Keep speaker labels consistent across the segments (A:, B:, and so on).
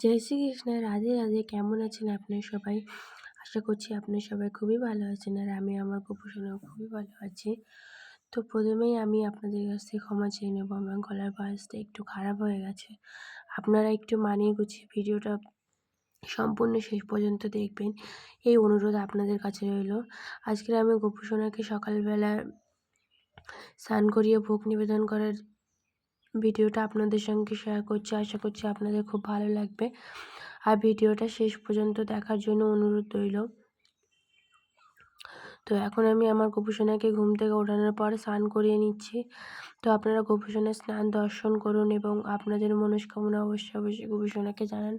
A: জয় শ্রীকৃষ্ণ রাধে রাধে। কেমন আছেন আপনার সবাই? আশা করছি আপনার সবাই খুবই ভালো আছেন আর আমি আমার গোপোষণাও খুবই ভালো আছি। তো প্রথমেই আমি আপনাদের কাছ থেকে ক্ষমা চেয়ে নেব। আমার গলার ভয়েসটা একটু খারাপ হয়ে গেছে। আপনারা একটু মানিয়ে গুছিয়ে ভিডিওটা সম্পূর্ণ শেষ পর্যন্ত দেখবেন। এই অনুরোধ আপনাদের কাছে রইল। আজকের আমি গোপোষণাকে সকালবেলা স্নান করিয়ে ভোগ নিবেদন করার ভিডিওটা আপনাদের সঙ্গে শেয়ার করছি, আশা করছি আপনাদের খুব ভালো লাগবে। আর ভিডিওটা শেষ পর্যন্ত দেখার জন্য অনুরোধ রইল। তো এখন আমি আমার গোপুসোনাকে ঘুম থেকে ওঠানোর পর স্নান করিয়ে নিচ্ছি। তো আপনারা গোপুসোনার স্নান দর্শন করুন এবং আপনাদের মনস্কামনা অবশ্যই অবশ্যই গোপুসোনাকে জানান।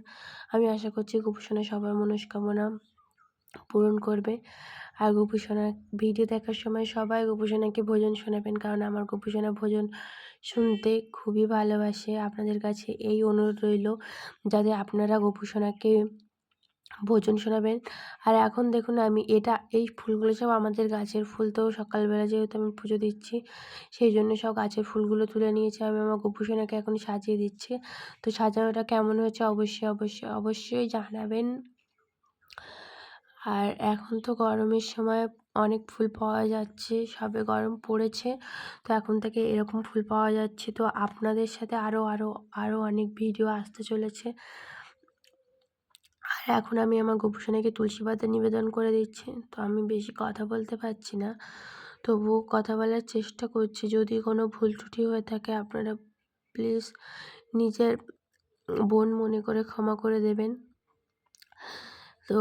A: আমি আশা করছি গোপুসোনা সবার মনস্কামনা পূরণ করবে। আর গোপুসোনা ভিডিও দেখার সময় সবাই গোপুসোনাকে ভোজন শোনাবেন। কারণ আমার গোপুসোনা ভোজন শুনতে খুবই ভালোবাসে। আপনাদের কাছে এই অনুরোধ রইল যাতে আপনারা গোপুসোনাকে ভোজন শোনাবেন। আর এখন দেখুন আমি এটা, এই ফুলগুলো সব আমাদের গাছের ফুল। তো সকালবেলা যেহেতু আমি পুজো দিচ্ছি, সেই জন্য সব গাছের ফুলগুলো তুলে নিয়েছি। আমি আমার গোপুসোনাকে এখন সাজিয়ে দিচ্ছি। তো সাজানোটা কেমন হয়েছে অবশ্যই অবশ্যই অবশ্যই জানাবেন। আর এখন তো গরমের সময় অনেক ফুল পাওয়া যাচ্ছে, সবে গরম পড়েছে। তো এখন থেকে এরকম ফুল পাওয়া যাচ্ছে। তো আপনাদের সাথে আরও আরও আরও অনেক ভিডিও আসতে চলেছে। আর এখন আমি আমার গোপুসোনাকে তুলসী পাতা নিবেদন করে দিচ্ছি। তো আমি বেশি কথা বলতে পারছি না। তবুও কথা বলার চেষ্টা করছি। যদি কোনো ভুল ত্রুটি হয়ে থাকে, আপনারা প্লিজ নিজের বোন মনে করে ক্ষমা করে দেবেন। তো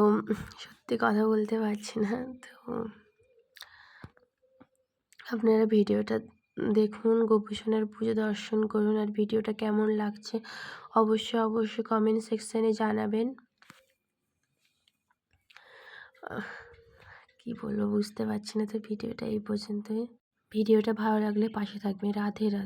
A: সত্যি কথা বলতে পারছি না। তো আপনারা ভিডিওটা দেখুন, গোপুসোনার পুজো দর্শন করুন আর ভিডিওটা কেমন লাগছে অবশ্যই অবশ্যই কমেন্ট সেকশানে জানাবেন। কি বলব, বুঝতে পারছি না তো ভিডিওটা এই পর্যন্তই। ভিডিওটা ভালো লাগলে পাশে থাকবে রাধে রাধে।